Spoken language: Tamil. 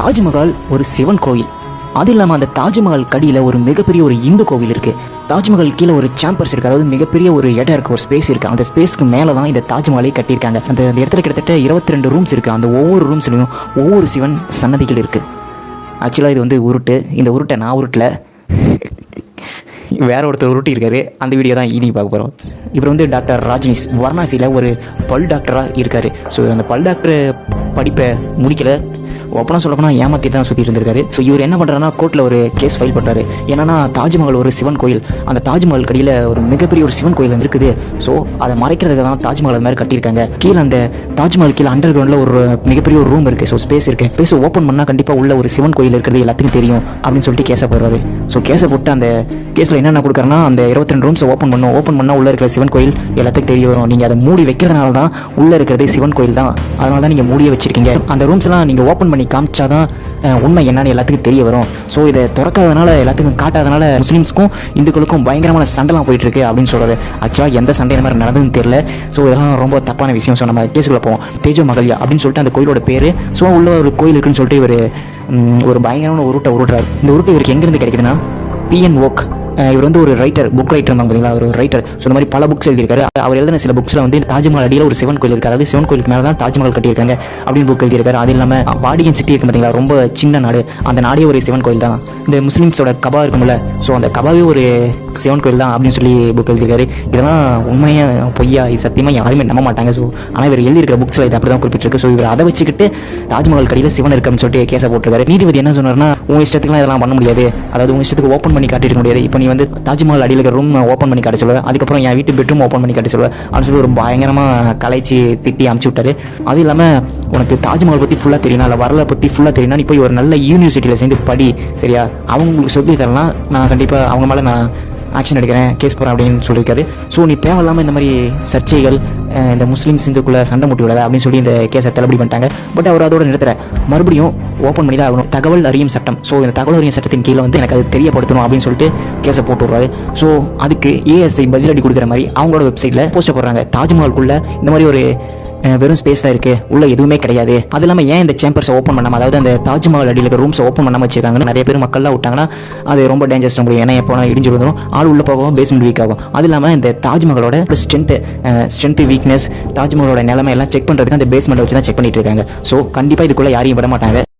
தாஜ்மஹால் ஒரு சிவன் கோயில். அது இல்லாமல் அந்த தாஜ்மஹால் கடியில் ஒரு மிகப்பெரிய ஒரு இந்து கோவில் இருக்குது தாஜ்மஹால் கீழே ஒரு சாம்பர்ஸ் இருக்குது அதாவது மிகப்பெரிய ஒரு இடம் இருக்குது ஒரு ஸ்பேஸ் இருக்குது அந்த ஸ்பேஸ்க்கு மேலே தான் இந்த தாஜ்மஹாலே கட்டியிருக்காங்க. அந்த அந்த இடத்துல கிட்டத்தட்ட இருபத்தி ரெண்டு ரூம்ஸ் இருக்குது அந்த ஒவ்வொரு ரூம்ஸ்லையும் ஒவ்வொரு சிவன் சன்னதிகள் இருக்குது ஆக்சுவலாக இது வந்து உருட்டு. இந்த உருட்டை நான் உருட்டில். வேற ஒருத்தர் உருட்டி இருக்காரு. அந்த வீடியோ தான் இனி பார்க்க போகிறோம் இவர் வந்து டாக்டர் ராஜ்னிஸ் வாரணாசியில் ஒரு பல் டாக்டராக இருக்காரு. ஸோ அந்த பல் டாக்டர் படிப்பை முடிக்கலை. ஓப்பனாக சொல்ல ஏமாத்தி தான் சுற்றிட்டு இருந்திருக்காரு. ஸோ இவர் என்ன பண்ணுறாருன்னா கோர்ட்டில் ஒரு கேஸ் ஃபைல் பண்ணுறாரு என்னன்னா தாஜ்மஹால் ஒரு சிவன் கோயில். அந்த தாஜ்மஹால் கடியில் ஒரு மிகப்பெரிய ஒரு சிவன் கோயில் இருக்குது. ஸோ அதை மறைக்கிறதுக்கு தான் தாஜ்மஹால் அது மாதிரி கட்டியிருக்காங்க. கீழே அந்த தாஜ்மஹால் கீழே அண்டர் கிரவுண்டில் ஒரு மிகப்பெரிய ஒரு ரூம் இருக்குது ஸோ ஸ்பேஸ் இருக்குது ஸ்பேஸ் ஓப்பன் பண்ணால் கண்டிப்பாக உள்ள ஒரு சிவன் கோயில் இருக்கிறது எல்லாத்துக்கும் தெரியும் அப்படின்னு சொல்லிட்டு கேச போடுறாரு. ஸோ கேஸை போட்டு அந்த கேஸில் என்னென்ன கொடுக்குறேன்னா அந்த இருபத்தி ரெண்டு ரூம்ஸை ஓப்பன் பண்ணும் ஓப்பன் பண்ணால் உள்ளே இருக்கிற சிவன் கோயில் எல்லாத்துக்கும் தெரிய வரும். நீங்கள் அதை மூடி வைக்கிறதுனால தான் உள்ளே இருக்கிறதே சிவன் கோயில் தான். அதனால தான் நீங்கள் மூடியே வச்சிருக்கீங்க. அந்த ரூம்ஸ்லாம் நீங்கள் ஓப்பன் பண்ணி காமிச்சா தான் உண்மை என்னன்னு எல்லாத்துக்கும் தெரிய வரும். ஸோ இதை திறக்காதனால எல்லாத்துக்கும் காட்டாதனால முஸ்லீம்ஸ்க்கும் இந்துக்களுக்கும் பயங்கரமான சண்டைலாம் போயிட்டு இருக்கு அப்படின்னு சொல்கிறது ஆக்சுவலாக எந்த சண்டை இந்த மாதிரி நடந்ததுன்னு தெரியல. ஸோ இதெல்லாம் ரொம்ப தப்பான விஷயம். ஸோ நம்ம கேஸுக்குள்ள போவோம். தேஜோ மகல்யா அப்படின்னு சொல்லிட்டு அந்த கோயிலோட பேர் ஸோ உள்ள ஒரு கோயில் இருக்குன்னு சொல்லிட்டு இவர் ஒரு பயங்கரமான உருட்டை உருட்டுறாரு. இந்த உருட்டு இவருக்கு எங்கேருந்து கிடைக்குதுன்னா European work இவர் வந்து ஒரு ரைட்டர் புக் ரைட்டர் பார்த்தீங்களா ஒரு ரைட்டர் ஸோ இந்த மாதிரி பல புக்ஸ் எழுதியிருக்காரு. அவர் எழுதின சில புக்ஸில் வந்து தாஜ்மஹால் அடியில் ஒரு சிவன் கோயில் இருக்குது அதாவது சிவன் கோயிலுக்கு மேலே தான் தாஜ்மஹால் கட்டியிருக்காங்க அப்படின்னு புக் எழுதியிருக்காரு. அது இல்லாமல் வாடிகன் சிட்டி இருக்கு பார்த்தீங்களா ரொம்ப சின்ன நாடு. அந்த நாடே ஒரு சிவன் கோயில் தான். இந்த முஸ்லீம்ஸோட கபா இருக்கும்ல. ஸோ அந்த கபாவே ஒரு சிவன் கோயில் தான் அப்படின்னு சொல்லி புக் எழுதியிருக்காரு. இதெல்லாம் உண்மையாக பொய்யா இது சத்தியமாக யாருமே நம்ப மாட்டாங்க. ஸோ ஆனால் இவர் எழுதியிருக்கிற புக்ஸில் இது அப்படி தான் குறிப்பிட்டிருக்கு. ஸோ இவர் அதை வச்சுக்கிட்டு தாஜ்மஹால் கடையில் சிவன் இருக்கு சொல்லிட்டு கேஸை போட்டிருக்காரு. நீதிபதி என்ன சொன்னார்னா உன் இஷ்டத்துக்குலாம் இதெல்லாம் பண்ண முடியாது. அதாவது உன் இஷ்டத்துக்கு ஓப்பன் பண்ணி காட்டிட்டு முடியாது. இப்போ நீ வந்து தாஜ்மஹால் அடியில் இருக்கிற ரூம் ஓப்பன் பண்ணி காட்ட சொல்லுவேன் அதுக்கப்புறம் என் வீட்டு பெட்ரூம் ஓப்பன் பண்ணி காட்ட சொல்லுவேன் அப்படின்னு சொல்லி ஒரு பயங்கரமாக கலைச்சி திட்டி அமுச்சு விட்டாரு அது இல்லாமல் உனக்கு தாஜ்மஹால் பற்றி ஃபுல்லாக தெரியும் இல்லை வரலாறு பற்றி ஃபுல்லாக தெரியும்னா நீ போய் ஒரு நல்ல யூனிவர்சிட்டியில் சேர்ந்து படி சரியா? அவங்களுக்கு சொல்லி தரலாம். நான் கண்டிப்பாக அவங்க மேலே நான் ஆக்ஷன் எடுக்கிறேன் கேஸ் போகிறேன் அப்படின்னு சொல்லியிருக்காரு. ஸோ நீ தேவையில்லாமல் இந்த மாதிரி சர்ச்சைகள் இந்த முஸ்லீம்ஸ் இந்துக்குள்ளே சண்டை மூட்டி விடாத அப்படின்னு சொல்லி இந்த கேஸை தள்ளுபடி பண்ணிட்டாங்க. பட் அவர் அதோட நிறுத்துற மறுபடியும் ஓப்பன் பண்ணி தான் ஆகணும். தகவல் அறியும் சட்டம். ஸோ இந்த தகவல் அறியும் சட்டத்தின் கீழே வந்து எனக்கு அது தெரியப்படுத்தணும் அப்படின்னு சொல்லிட்டு கேஸை போட்டு விடுறாரு. ஸோ அதுக்கு ஏஎஸ்ஐ பதிலடி கொடுக்குற மாதிரி அவங்களோட வெப்சைட்டில் போஸ்ட் போடுறாங்க. தாஜ்மஹால்குள்ளே இந்த மாதிரி ஒரு வெறும் ஸ்பேஸ் தான் இருக்கு. உள்ள எதுவுமே கிடையாது. அது இல்லாமல் ஏன் இந்த சேம்பர்ஸை ஓப்பன் பண்ணாம அதாவது அந்த தாஜ்மஹால் அடியில் இருக்க ரூம்ஸ் ஓப்பன் பண்ணாம வச்சிருக்காங்க நிறைய பேர் மக்கள்லாம் விட்டாங்கன்னா அது ரொம்ப டேஞ்சரஸ் முடியும். ஏன்னா எப்போ இடிஞ்சு விழுந்துடும் ஆள் உள்ள போகவும் பேஸ்மெண்ட் வீக் ஆகும். அது இல்லாமல் இந்த தாஜ்மஹாலோட ஸ்ட்ரென்த் ஸ்ட்ரென்த் வீக்னஸ் தாஜ்மஹாலோட நிலைமை எல்லாம் செக் பண்ணுறதுக்கு அந்த பேஸ்மெண்ட் வச்சு தான் செக் பண்ணிட்டு இருக்காங்க. ஸோ கண்டிப்பாக இதுக்குள்ள யாரையும் விட மாட்டாங்க.